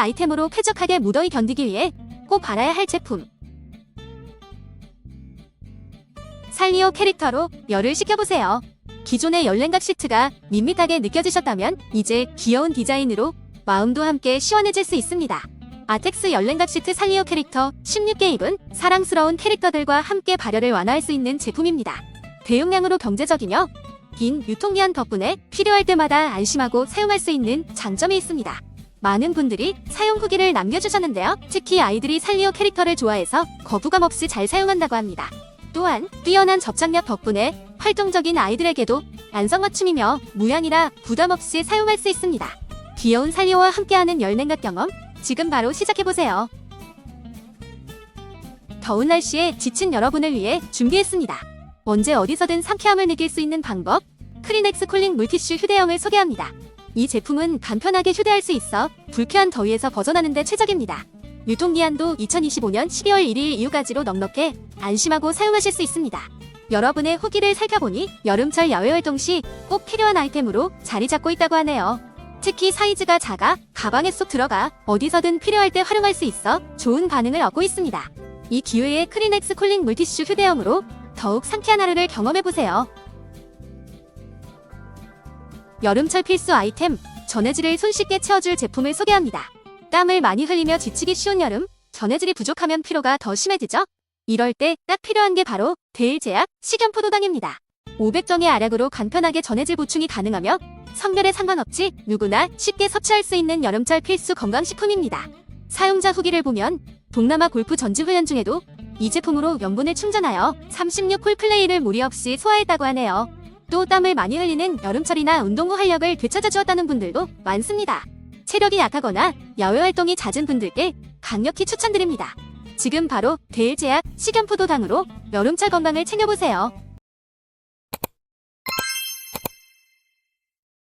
아이템으로 쾌적하게 무더위 견디기 위해 꼭 알아야 할 제품. 살리오 캐릭터로 열을 식혀보세요. 기존의 열랭각 시트가 밋밋하게 느껴지셨다면 이제 귀여운 디자인으로 마음도 함께 시원해질 수 있습니다. 아텍스 열랭각 시트 살리오 캐릭터 16개 입은 사랑스러운 캐릭터들과 함께 발열을 완화할 수 있는 제품입니다. 대용량으로 경제적이며 긴 유통기한 덕분에 필요할 때마다 안심하고 사용할 수 있는 장점이 있습니다. 많은 분들이 사용 후기를 남겨주셨는데요. 특히 아이들이 살리오 캐릭터를 좋아해서 거부감 없이 잘 사용한다고 합니다. 또한 뛰어난 접착력 덕분에 활동적인 아이들에게도 안성맞춤이며 무연이라 부담 없이 사용할 수 있습니다. 귀여운 살리오와 함께하는 열냉각 경험 지금 바로 시작해보세요. 더운 날씨에 지친 여러분을 위해 준비했습니다. 언제 어디서든 상쾌함을 느낄 수 있는 방법 크리넥스 쿨링 물티슈 휴대용을 소개합니다. 이 제품은 간편하게 휴대할 수 있어 불쾌한 더위에서 벗어나는 데 최적입니다. 유통기한도 2025년 12월 1일 이후까지로 넉넉해 안심하고 사용하실 수 있습니다. 여러분의 후기를 살펴보니 여름철 야외 활동 시 꼭 필요한 아이템으로 자리 잡고 있다고 하네요. 특히 사이즈가 작아 가방에 쏙 들어가 어디서든 필요할 때 활용할 수 있어 좋은 반응을 얻고 있습니다. 이 기회에 크리넥스 쿨링 물티슈 휴대용으로 더욱 상쾌한 하루를 경험해보세요. 여름철 필수 아이템, 전해질을 손쉽게 채워줄 제품을 소개합니다. 땀을 많이 흘리며 지치기 쉬운 여름, 전해질이 부족하면 피로가 더 심해지죠? 이럴 때 딱 필요한 게 바로 데일제약 식염포도당입니다. 500정의 알약으로 간편하게 전해질 보충이 가능하며 성별에 상관없이 누구나 쉽게 섭취할 수 있는 여름철 필수 건강식품입니다. 사용자 후기를 보면 동남아 골프 전지 훈련 중에도 이 제품으로 염분을 충전하여 36홀 플레이를 무리 없이 소화했다고 하네요. 또 땀을 많이 흘리는 여름철이나 운동 후 활력을 되찾아 주었다는 분들도 많습니다. 체력이 약하거나 야외 활동이 잦은 분들께 강력히 추천드립니다. 지금 바로 데일제약 식염포도당으로 여름철 건강을 챙겨보세요.